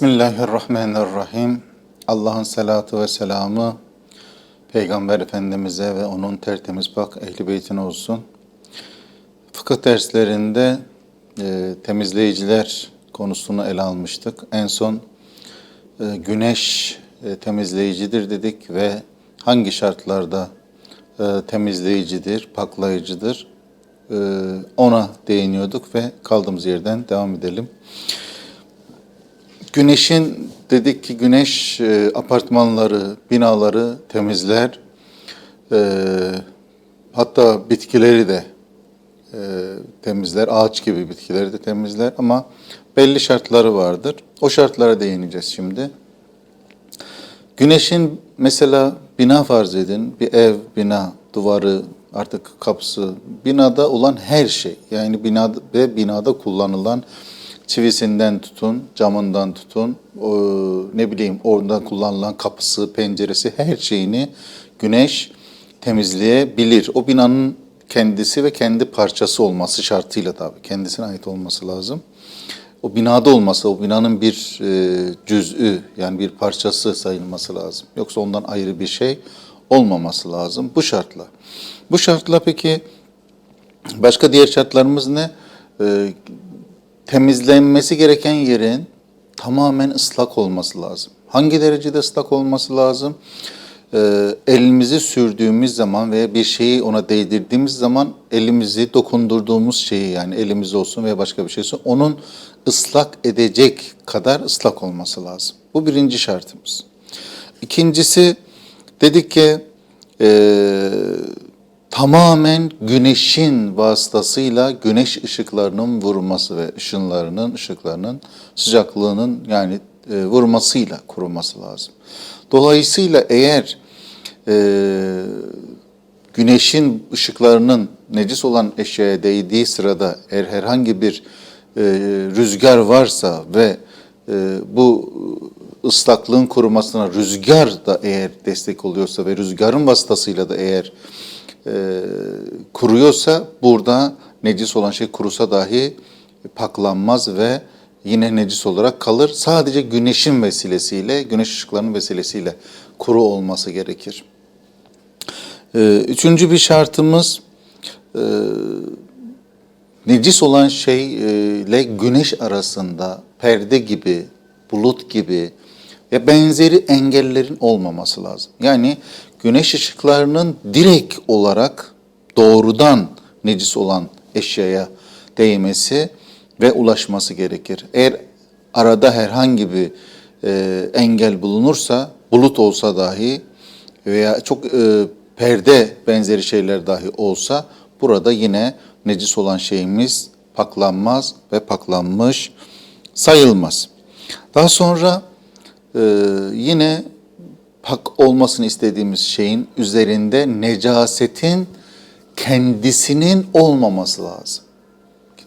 Bismillahirrahmanirrahim. Allah'ın salatu ve selamı Peygamber Efendimiz'e ve onun tertemiz bak ehli beytine olsun. Fıkıh derslerinde e, temizleyiciler konusunu ele almıştık. En son e, güneş e, temizleyicidir dedik ve hangi şartlarda e, temizleyicidir, paklayıcıdır e, ona değiniyorduk ve kaldığımız yerden devam edelim. Güneşin dedik ki güneş e, apartmanları, binaları temizler. E, hatta bitkileri de e, temizler. Ağaç gibi bitkileri de temizler ama belli şartları vardır. O şartlara değineceğiz şimdi. Güneşin mesela bina farz edin, bir ev, bina, duvarı, artık kapısı, binada olan her şey yani binada ve binada kullanılan çivisinden tutun, camından tutun, o, ne bileyim orada kullanılan kapısı, penceresi her şeyini güneş temizleyebilir. O binanın kendisi ve kendi parçası olması şartıyla tabii kendisine ait olması lazım. O binada olması, o binanın bir e, cüz'ü yani bir parçası sayılması lazım. Yoksa ondan ayrı bir şey olmaması lazım bu şartla. Bu şartla peki başka diğer şartlarımız ne? E, temizlenmesi gereken yerin tamamen ıslak olması lazım. Hangi derecede ıslak olması lazım? Ee, elimizi sürdüğümüz zaman veya bir şeyi ona değdirdiğimiz zaman elimizi dokundurduğumuz şeyi yani elimiz olsun veya başka bir şey olsun onun ıslak edecek kadar ıslak olması lazım. Bu birinci şartımız. İkincisi dedik ki e, tamamen güneşin vasıtasıyla güneş ışıklarının vurması ve ışınlarının, ışıklarının sıcaklığının yani e, vurmasıyla kuruması lazım. Dolayısıyla eğer e, güneşin ışıklarının necis olan eşyaya değdiği sırada eğer herhangi bir e, rüzgar varsa ve e, bu ıslaklığın kurumasına rüzgar da eğer destek oluyorsa ve rüzgarın vasıtasıyla da eğer e, kuruyorsa burada necis olan şey kurusa dahi paklanmaz ve yine necis olarak kalır. Sadece güneşin vesilesiyle, güneş ışıklarının vesilesiyle kuru olması gerekir. E, üçüncü bir şartımız e, necis olan şey ile güneş arasında perde gibi, bulut gibi ve benzeri engellerin olmaması lazım. Yani güneş ışıklarının direkt olarak doğrudan necis olan eşyaya değmesi ve ulaşması gerekir. Eğer arada herhangi bir e, engel bulunursa, bulut olsa dahi veya çok e, perde benzeri şeyler dahi olsa burada yine necis olan şeyimiz paklanmaz ve paklanmış sayılmaz. Daha sonra e, yine pak olmasını istediğimiz şeyin üzerinde necasetin kendisinin olmaması lazım.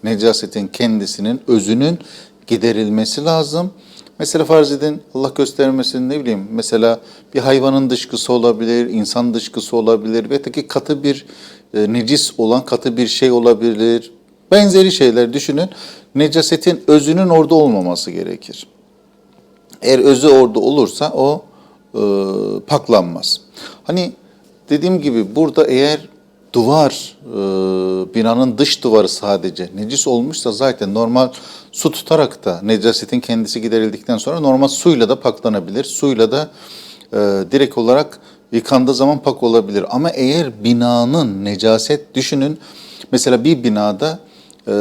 Necasetin kendisinin, özünün giderilmesi lazım. Mesela farz edin Allah göstermesin ne bileyim mesela bir hayvanın dışkısı olabilir, insan dışkısı olabilir ve ki katı bir e, necis olan katı bir şey olabilir. Benzeri şeyler düşünün. Necasetin özünün orada olmaması gerekir. Eğer özü orada olursa o e, paklanmaz. Hani dediğim gibi burada eğer duvar, e, binanın dış duvarı sadece necis olmuşsa zaten normal su tutarak da necasetin kendisi giderildikten sonra normal suyla da paklanabilir. Suyla da e, direkt olarak yıkandığı zaman pak olabilir. Ama eğer binanın necaset düşünün mesela bir binada e,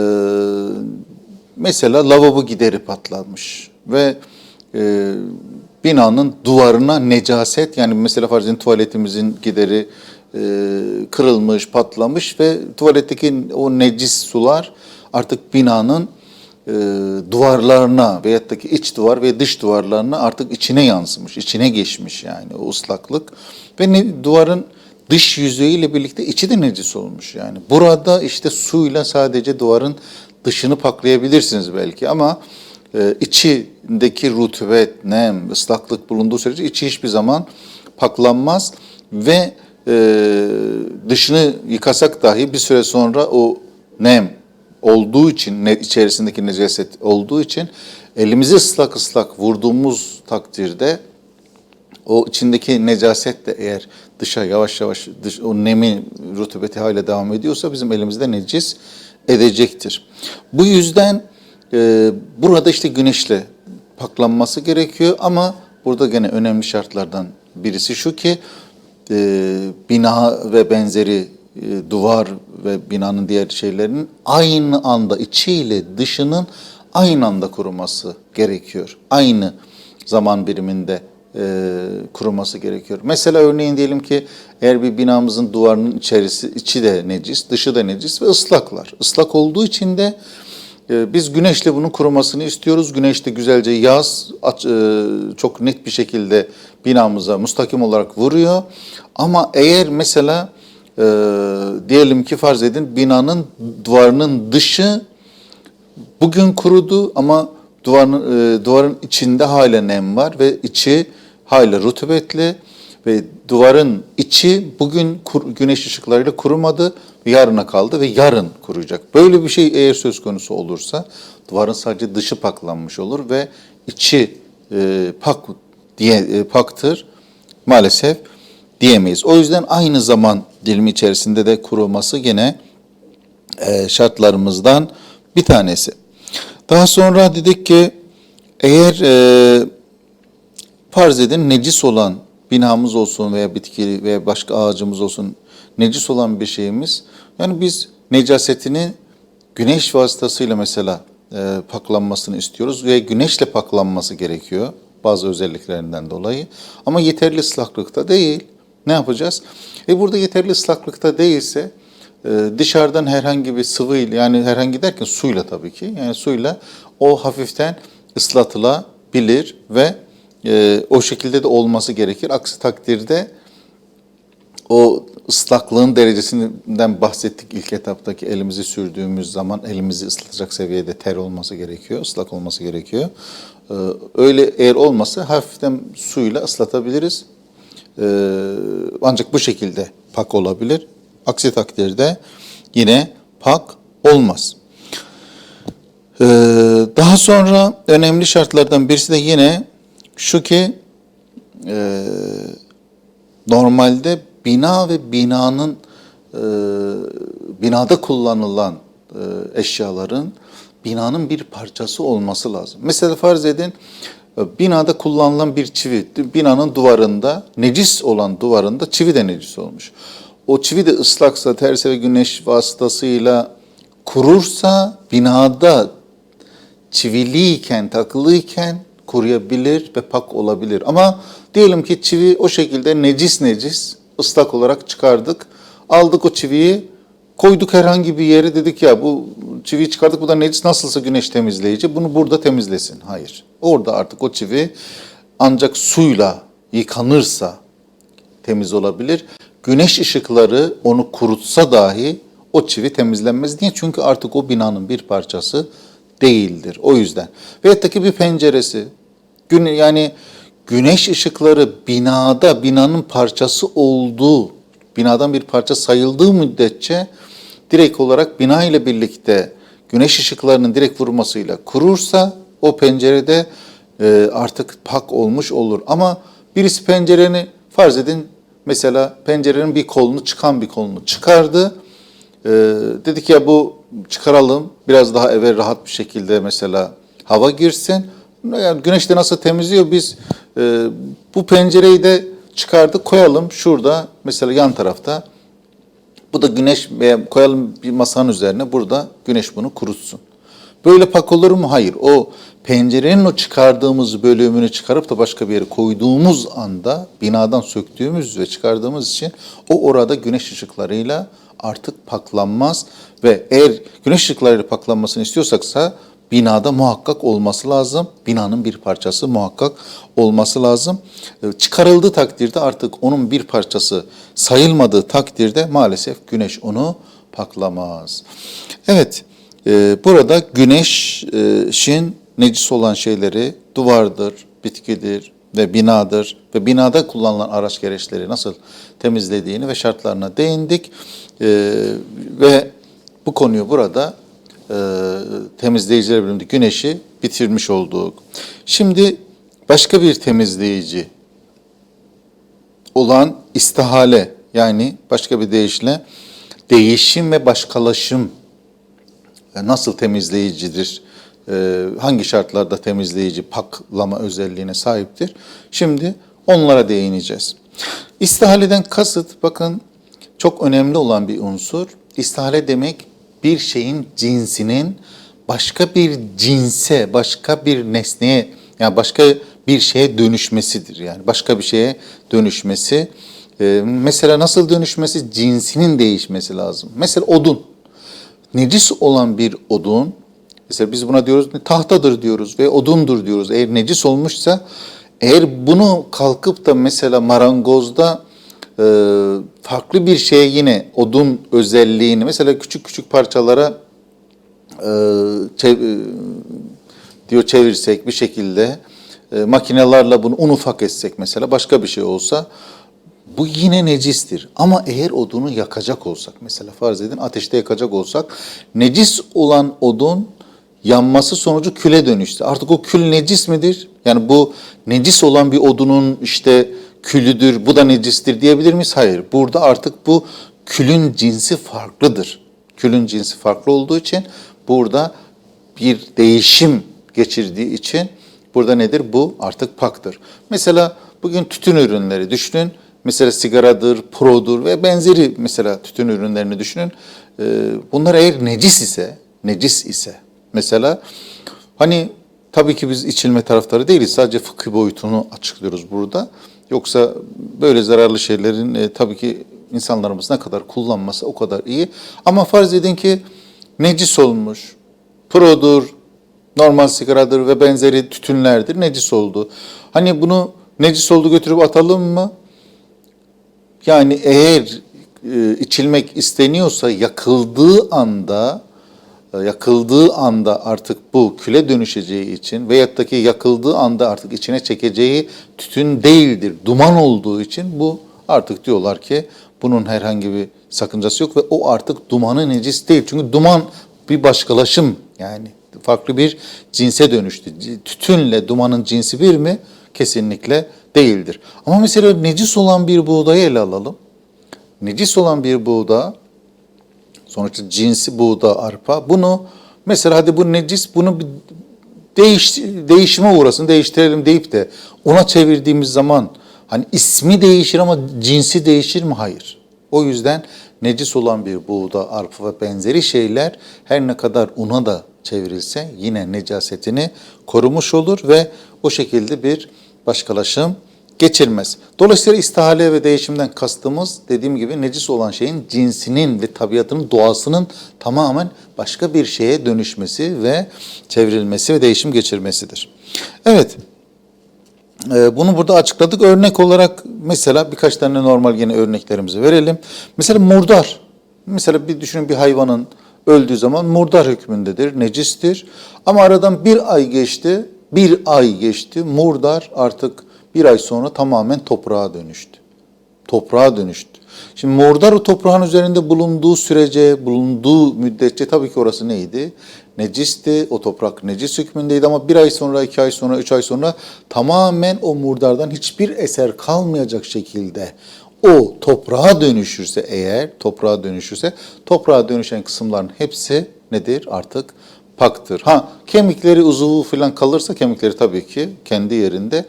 mesela lavabo gideri patlamış ve e, binanın duvarına necaset yani mesela farz edin tuvaletimizin gideri e, kırılmış, patlamış ve tuvaletteki o necis sular artık binanın e, duvarlarına veyahut da iç duvar ve dış duvarlarına artık içine yansımış, içine geçmiş yani o ıslaklık. Ve ne, duvarın dış yüzeyiyle birlikte içi de necis olmuş yani. Burada işte suyla sadece duvarın dışını paklayabilirsiniz belki ama e, içindeki rutubet, nem, ıslaklık bulunduğu sürece içi hiçbir zaman paklanmaz ve e, dışını yıkasak dahi bir süre sonra o nem olduğu için, içerisindeki necaset olduğu için elimizi ıslak ıslak vurduğumuz takdirde o içindeki necaset de eğer dışa yavaş yavaş dış, o nemi rutubeti hala devam ediyorsa bizim elimizde necis edecektir. Bu yüzden e, burada işte güneşle paklanması gerekiyor ama burada gene önemli şartlardan birisi şu ki e, bina ve benzeri e, duvar ve binanın diğer şeylerinin aynı anda içiyle dışının aynı anda kuruması gerekiyor. Aynı zaman biriminde e, kuruması gerekiyor. Mesela örneğin diyelim ki eğer bir binamızın duvarının içerisi içi de necis, dışı da necis ve ıslaklar. Islak olduğu için de biz güneşle bunun kurumasını istiyoruz. Güneş de güzelce yaz, e, çok net bir şekilde binamıza mustakim olarak vuruyor. Ama eğer mesela e, diyelim ki farz edin binanın duvarının dışı bugün kurudu ama duvarın, e, duvarın içinde hala nem var ve içi hala rutubetli ve duvarın içi bugün kur- güneş ışıklarıyla kurumadı yarına kaldı ve yarın kuruyacak. Böyle bir şey eğer söz konusu olursa duvarın sadece dışı paklanmış olur ve içi e, pak diye e, paktır maalesef diyemeyiz. O yüzden aynı zaman dilimi içerisinde de kuruması gene e, şartlarımızdan bir tanesi. Daha sonra dedik ki eğer e, farz edin necis olan binamız olsun veya bitki veya başka ağacımız olsun necis olan bir şeyimiz yani biz necasetini güneş vasıtasıyla mesela e, paklanmasını istiyoruz ve güneşle paklanması gerekiyor bazı özelliklerinden dolayı ama yeterli ıslaklıkta değil. Ne yapacağız? E burada yeterli ıslaklıkta değilse e, dışarıdan herhangi bir sıvıyla yani herhangi derken suyla tabii ki yani suyla o hafiften ıslatılabilir ve e, o şekilde de olması gerekir. Aksi takdirde o ıslaklığın derecesinden bahsettik ilk etaptaki elimizi sürdüğümüz zaman elimizi ıslatacak seviyede ter olması gerekiyor, ıslak olması gerekiyor. Ee, Öyle eğer olmasa hafiften suyla ıslatabiliriz. Ee, Ancak bu şekilde pak olabilir. Aksi takdirde yine pak olmaz. Ee, Daha sonra önemli şartlardan birisi de yine şu ki e, normalde bina ve binanın e, binada kullanılan e, eşyaların binanın bir parçası olması lazım. Mesela farz edin e, binada kullanılan bir çivi binanın duvarında necis olan duvarında çivi de necis olmuş. O çivi de ıslaksa terse ve güneş vasıtasıyla kurursa binada çiviliyken, takılıyken kuruyabilir ve pak olabilir. Ama diyelim ki çivi o şekilde necis necis ıslak olarak çıkardık. Aldık o çiviyi, koyduk herhangi bir yere dedik ya bu çiviyi çıkardık bu da necis nasılsa güneş temizleyici bunu burada temizlesin. Hayır. Orada artık o çivi ancak suyla yıkanırsa temiz olabilir. Güneş ışıkları onu kurutsa dahi o çivi temizlenmez. Niye? Çünkü artık o binanın bir parçası değildir. O yüzden. Veyahut da ki bir penceresi. Gün, yani güneş ışıkları binada, binanın parçası olduğu, binadan bir parça sayıldığı müddetçe direkt olarak bina ile birlikte güneş ışıklarının direkt vurmasıyla kurursa o pencerede e, artık pak olmuş olur. Ama birisi pencereni farz edin mesela pencerenin bir kolunu çıkan bir kolunu çıkardı. Ee, dedik ya bu çıkaralım biraz daha eve rahat bir şekilde mesela hava girsin. Yani güneş de nasıl temizliyor biz e, bu pencereyi de çıkardık koyalım şurada mesela yan tarafta. Bu da güneş veya koyalım bir masanın üzerine burada güneş bunu kurutsun. Böyle pak olur mu? Hayır. O pencerenin o çıkardığımız bölümünü çıkarıp da başka bir yere koyduğumuz anda binadan söktüğümüz ve çıkardığımız için o orada güneş ışıklarıyla artık paklanmaz ve eğer güneş ışıklarıyla paklanmasını istiyorsaksa binada muhakkak olması lazım. Binanın bir parçası muhakkak olması lazım. Ee, Çıkarıldığı takdirde artık onun bir parçası sayılmadığı takdirde maalesef güneş onu paklamaz. Evet, e, burada güneşin necis olan şeyleri duvardır, bitkidir ve binadır ve binada kullanılan araç gereçleri nasıl temizlediğini ve şartlarına değindik. E, ve bu konuyu burada e, temizleyiciler bölümünde güneşi bitirmiş olduk. Şimdi başka bir temizleyici olan istihale yani başka bir deyişle değişim ve başkalaşım e, nasıl temizleyicidir? e, Hangi şartlarda temizleyici paklama özelliğine sahiptir? Şimdi onlara değineceğiz. İstihaleden kasıt bakın çok önemli olan bir unsur. İstihale demek bir şeyin cinsinin başka bir cinse, başka bir nesneye yani başka bir şeye dönüşmesidir. Yani başka bir şeye dönüşmesi. Ee, mesela nasıl dönüşmesi? Cinsinin değişmesi lazım. Mesela odun. Necis olan bir odun, mesela biz buna diyoruz tahtadır diyoruz ve odundur diyoruz. Eğer necis olmuşsa, eğer bunu kalkıp da mesela marangozda e, farklı bir şeye yine odun özelliğini, mesela küçük küçük parçalara e, çev- e, diyor çevirsek bir şekilde e, makinelerle bunu un ufak etsek mesela başka bir şey olsa bu yine necistir. Ama eğer odunu yakacak olsak mesela farz edin ateşte yakacak olsak necis olan odun yanması sonucu küle dönüştü. Artık o kül necis midir? Yani bu necis olan bir odunun işte külüdür, bu da necistir diyebilir miyiz? Hayır. Burada artık bu külün cinsi farklıdır. Külün cinsi farklı olduğu için burada bir değişim geçirdiği için burada nedir? Bu artık paktır. Mesela bugün tütün ürünleri düşünün. Mesela sigaradır, produr ve benzeri mesela tütün ürünlerini düşünün. Ee, Bunlar eğer necis ise, necis ise mesela hani tabii ki biz içilme taraftarı değiliz. Sadece fıkıh boyutunu açıklıyoruz burada. Yoksa böyle zararlı şeylerin e, tabii ki insanlarımız ne kadar kullanması o kadar iyi. Ama farz edin ki necis olmuş, produr, normal sigaradır ve benzeri tütünlerdir necis oldu. Hani bunu necis oldu götürüp atalım mı? Yani eğer e, içilmek isteniyorsa yakıldığı anda yakıldığı anda artık bu küle dönüşeceği için veyahut da ki yakıldığı anda artık içine çekeceği tütün değildir, duman olduğu için bu artık diyorlar ki bunun herhangi bir sakıncası yok ve o artık dumanı necis değil. Çünkü duman bir başkalaşım yani farklı bir cinse dönüştü. Tütünle dumanın cinsi bir mi? Kesinlikle değildir. Ama mesela necis olan bir buğdayı ele alalım. Necis olan bir buğda Sonuçta cinsi buğda, arpa. Bunu mesela hadi bu necis bunu bir değiş, değişime uğrasın, değiştirelim deyip de ona çevirdiğimiz zaman hani ismi değişir ama cinsi değişir mi? Hayır. O yüzden necis olan bir buğda, arpa ve benzeri şeyler her ne kadar una da çevrilse yine necasetini korumuş olur ve o şekilde bir başkalaşım geçirmez. Dolayısıyla istihale ve değişimden kastımız dediğim gibi necis olan şeyin cinsinin ve tabiatının doğasının tamamen başka bir şeye dönüşmesi ve çevrilmesi ve değişim geçirmesidir. Evet. Ee, Bunu burada açıkladık. Örnek olarak mesela birkaç tane normal yine örneklerimizi verelim. Mesela murdar. Mesela bir düşünün bir hayvanın öldüğü zaman murdar hükmündedir, necistir. Ama aradan bir ay geçti, bir ay geçti. Murdar artık bir ay sonra tamamen toprağa dönüştü. Toprağa dönüştü. Şimdi murdar o toprağın üzerinde bulunduğu sürece, bulunduğu müddetçe tabii ki orası neydi? Necisti, o toprak necis hükmündeydi ama bir ay sonra, iki ay sonra, üç ay sonra tamamen o murdardan hiçbir eser kalmayacak şekilde o toprağa dönüşürse eğer, toprağa dönüşürse, toprağa dönüşen kısımların hepsi nedir? Artık paktır. Ha kemikleri, uzuvu falan kalırsa kemikleri tabii ki kendi yerinde.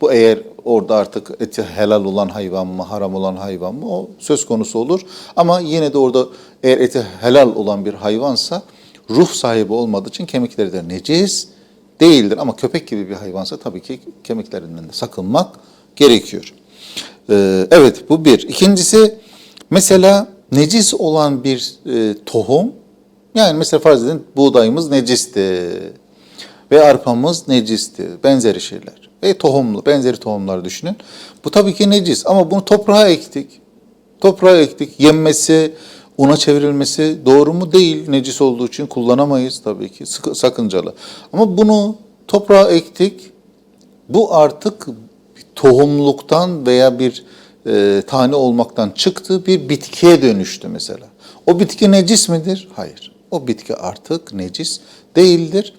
Bu eğer orada artık eti helal olan hayvan mı, haram olan hayvan mı o söz konusu olur. Ama yine de orada eğer eti helal olan bir hayvansa ruh sahibi olmadığı için kemikleri de necis değildir. Ama köpek gibi bir hayvansa tabii ki kemiklerinden de sakınmak gerekiyor. Ee, evet bu bir. İkincisi mesela necis olan bir e, tohum yani mesela farz edin buğdayımız necisti ve arpamız necisti. Benzeri şeyler. Ve tohumlu, benzeri tohumlar düşünün. Bu tabii ki necis ama bunu toprağa ektik. Toprağa ektik. Yenmesi, una çevrilmesi doğru mu? Değil. Necis olduğu için kullanamayız tabii ki. Sakıncalı. Ama bunu toprağa ektik. Bu artık tohumluktan veya bir e, tane olmaktan çıktı bir bitkiye dönüştü mesela. O bitki necis midir? Hayır. o bitki artık necis değildir,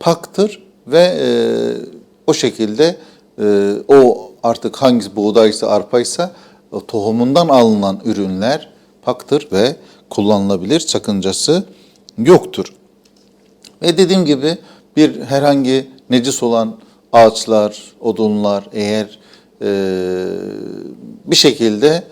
paktır ve e, o şekilde e, o artık hangisi buğdaysa arpaysa o tohumundan alınan ürünler paktır ve kullanılabilir sakıncası yoktur. Ve dediğim gibi bir herhangi necis olan ağaçlar, odunlar eğer e, bir şekilde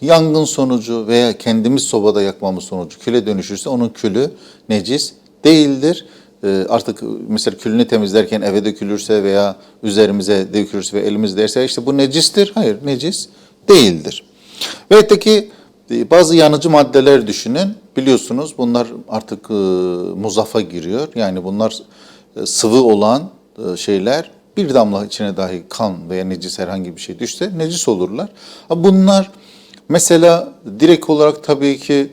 yangın sonucu veya kendimiz sobada yakmamız sonucu küle dönüşürse onun külü necis değildir. E, artık mesela külünü temizlerken eve dökülürse veya üzerimize dökülürse ve elimiz derse işte bu necistir. Hayır necis değildir. Ve öteki e, bazı yanıcı maddeler düşünün. Biliyorsunuz bunlar artık e, muzafa giriyor. Yani bunlar e, sıvı olan e, şeyler bir damla içine dahi kan veya necis herhangi bir şey düşse necis olurlar. Bunlar mesela direkt olarak tabii ki e,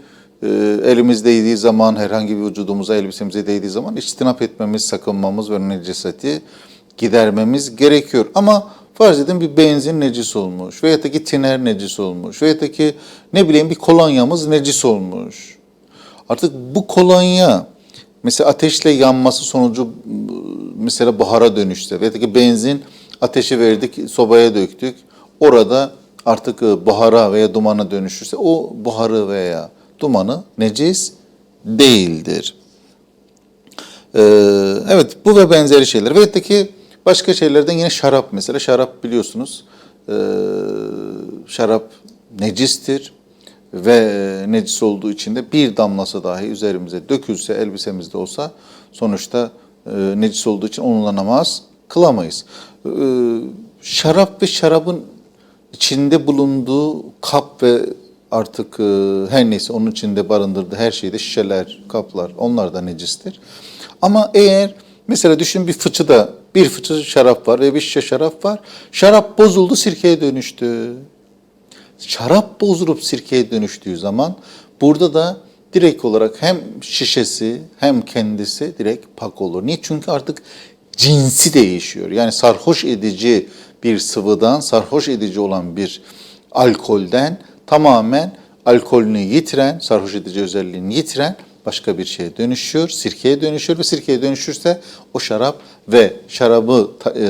elimiz değdiği zaman herhangi bir vücudumuza elbisemize değdiği zaman içtinap etmemiz, sakınmamız ve neceseti gidermemiz gerekiyor. Ama farz edin bir benzin necis olmuş da ki tiner necis olmuş da ki ne bileyim bir kolonyamız necis olmuş. Artık bu kolonya mesela ateşle yanması sonucu mesela buhara dönüşse da ki benzin ateşi verdik sobaya döktük. Orada artık e, buhara veya dumana dönüşürse o buharı veya dumanı necis değildir. Ee, evet bu ve benzeri şeyler. Ve ki başka şeylerden yine şarap mesela. Şarap biliyorsunuz ee, şarap necistir ve e, necis olduğu için de bir damlası dahi üzerimize dökülse elbisemizde olsa sonuçta e, necis olduğu için onunla namaz kılamayız. Ee, şarap ve şarabın içinde bulunduğu kap ve artık e, her neyse onun içinde barındırdığı her şeyde şişeler, kaplar onlar da necistir. Ama eğer mesela düşün bir fıçıda bir fıçı şarap var ve bir şişe şarap var. Şarap bozuldu sirkeye dönüştü. Şarap bozulup sirkeye dönüştüğü zaman burada da direkt olarak hem şişesi hem kendisi direkt pak olur. Niye? Çünkü artık cinsi değişiyor. Yani sarhoş edici bir sıvıdan, sarhoş edici olan bir alkolden tamamen alkolünü yitiren, sarhoş edici özelliğini yitiren başka bir şeye dönüşüyor, sirkeye dönüşüyor ve sirkeye dönüşürse o şarap ve şarabı e,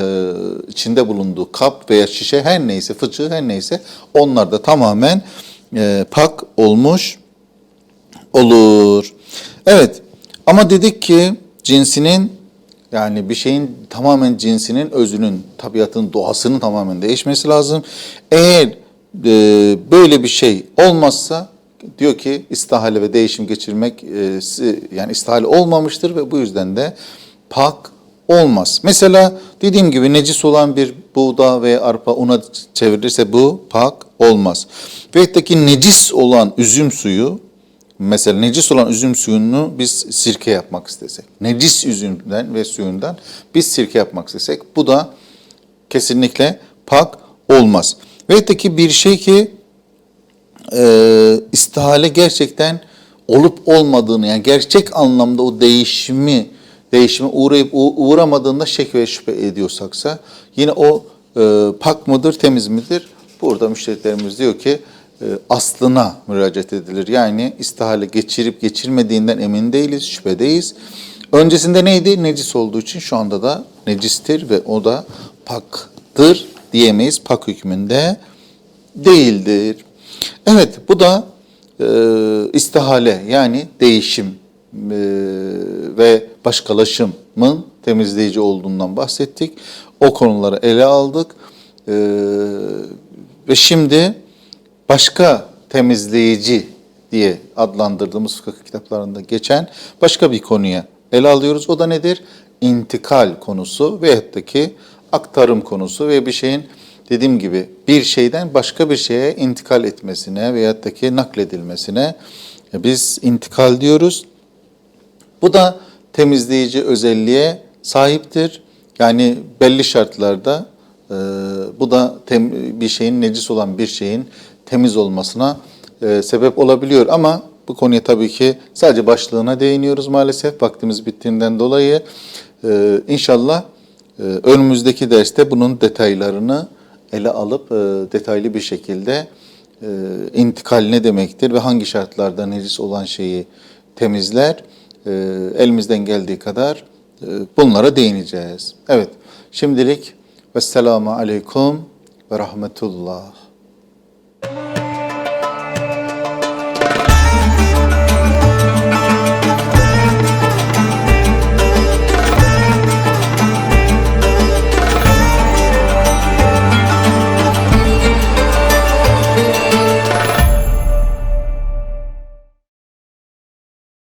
içinde bulunduğu kap veya şişe her neyse, fıçı her neyse onlar da tamamen e, pak olmuş olur. Evet ama dedik ki cinsinin yani bir şeyin tamamen cinsinin özünün, tabiatın, doğasının tamamen değişmesi lazım. Eğer e, böyle bir şey olmazsa diyor ki istihale ve değişim geçirmek e, yani istihale olmamıştır ve bu yüzden de pak olmaz. Mesela dediğim gibi necis olan bir buğda veya arpa una çevirirse bu pak olmaz. Ve ki necis olan üzüm suyu Mesela necis olan üzüm suyunu biz sirke yapmak istesek, necis üzümden ve suyundan biz sirke yapmak istesek bu da kesinlikle pak olmaz. Ve ki bir şey ki e, istihale gerçekten olup olmadığını yani gerçek anlamda o değişimi değişime uğrayıp uğramadığında şek ve şüphe ediyorsaksa yine o e, pak mıdır temiz midir? Burada müşterilerimiz diyor ki e, aslına müracaat edilir. Yani istihale geçirip geçirmediğinden emin değiliz, şüphedeyiz. Öncesinde neydi? Necis olduğu için şu anda da necistir ve o da paktır diyemeyiz. Pak hükmünde değildir. Evet bu da e, istihale yani değişim e, ve başkalaşımın temizleyici olduğundan bahsettik. O konuları ele aldık. E, ve şimdi başka temizleyici diye adlandırdığımız fıkıh kitaplarında geçen başka bir konuya ele alıyoruz. O da nedir? İntikal konusu veyahut da ki aktarım konusu ve bir şeyin dediğim gibi bir şeyden başka bir şeye intikal etmesine veyahut da ki nakledilmesine biz intikal diyoruz. Bu da temizleyici özelliğe sahiptir. Yani belli şartlarda e, bu da tem- bir şeyin necis olan bir şeyin temiz olmasına e, sebep olabiliyor. Ama bu konuya tabii ki sadece başlığına değiniyoruz maalesef vaktimiz bittiğinden dolayı. E, inşallah e, önümüzdeki derste bunun detaylarını ele alıp e, detaylı bir şekilde e, intikal ne demektir ve hangi şartlarda necis olan şeyi temizler e, elimizden geldiği kadar bunlara değineceğiz. Evet, şimdilik Vesselamu Aleyküm ve Rahmetullah.